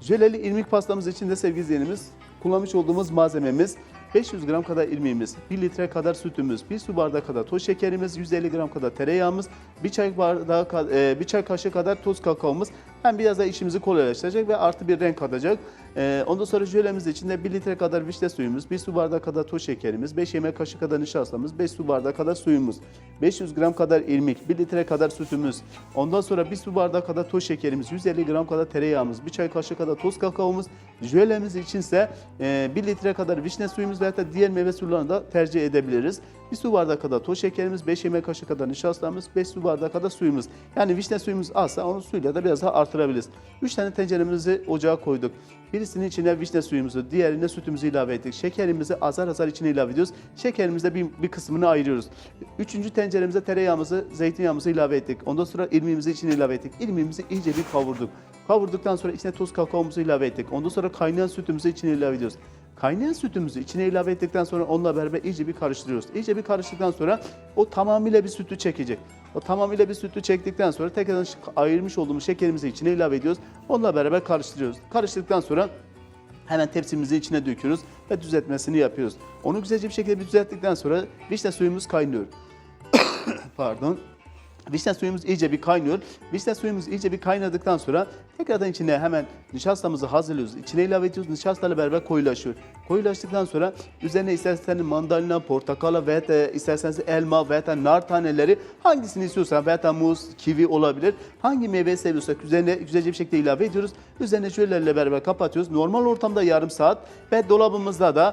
Jöleli irmik pastamız için de sevgili izleyenimiz kullanmış olduğumuz malzememiz 500 gram kadar irmiğimiz, 1 litre kadar sütümüz, 1 su bardağı kadar toz şekerimiz, 150 gram kadar tereyağımız, 1 çay bardağı e, bir çay kaşığı kadar toz kakaomuz hem biraz da işimizi kolaylaştıracak ve artı bir renk katacak. E, ondan sonra jölemiz için de 1 litre kadar vişne suyumuz, 1 su bardağı kadar toz şekerimiz, 5 yemek kaşığı kadar nişastamız, 5 su bardağı kadar suyumuz, 500 gram kadar irmik, 1 litre kadar sütümüz, ondan sonra 1 su bardağı kadar toz şekerimiz, 150 gram kadar tereyağımız, 1 çay kaşığı kadar toz kakaomuz, jölemiz içinse e, 1 litre kadar vişne suyumuz veya da diğer meyve sularını da tercih edebiliriz. 1 su bardağı kadar toz şekerimiz, 5 yemek kaşığı kadar nişastamız, 5 su bardağı kadar suyumuz. Yani vişne suyumuz azsa onu suyla da biraz daha artırabiliriz. 3 tane tenceremizi ocağa koyduk. Birisinin içine vişne suyumuzu, diğerine sütümüzü ilave ettik. Şekerimizi azar azar içine ilave ediyoruz. Şekerimizde bir, bir kısmını ayırıyoruz. Üçüncü tenceremize tereyağımızı, zeytinyağımızı ilave ettik. Ondan sonra irmiğimizi içine ilave ettik. İrmiğimizi iyice bir kavurduk. Kavurduktan sonra içine toz kakaomuzu ilave ettik. Ondan sonra kaynayan sütümüzü içine ilave ediyoruz. Kaynayan sütümüzü içine ilave ettikten sonra onunla beraber iyice bir karıştırıyoruz. İyice bir karıştıktan sonra o tamamıyla bir sütü çekecek. O tamamıyla bir sütü çektikten sonra tekrardan ayırmış olduğumuz şekerimizi içine ilave ediyoruz. Onunla beraber karıştırıyoruz. Karıştırdıktan sonra hemen tepsimizi içine döküyoruz ve düzeltmesini yapıyoruz. Onu güzelce bir şekilde bir düzelttikten sonra vişne suyumuz kaynıyor. Pardon. Vişne suyumuz iyice bir kaynıyor. Vişne suyumuz iyice bir kaynadıktan sonra tekrardan içine hemen nişastamızı hazırlıyoruz. İçine ilave ediyoruz. Nişastayla beraber koyulaşıyor. Koyulaştıktan sonra üzerine isterseniz mandalina, portakala veya da isterseniz elma veya da nar taneleri hangisini istiyorsan veya da muz, kivi olabilir. Hangi meyveyi seviyorsak üzerine güzelce bir şekilde ilave ediyoruz. Üzerine şöylelerle beraber kapatıyoruz. Normal ortamda yarım saat ve dolabımızda da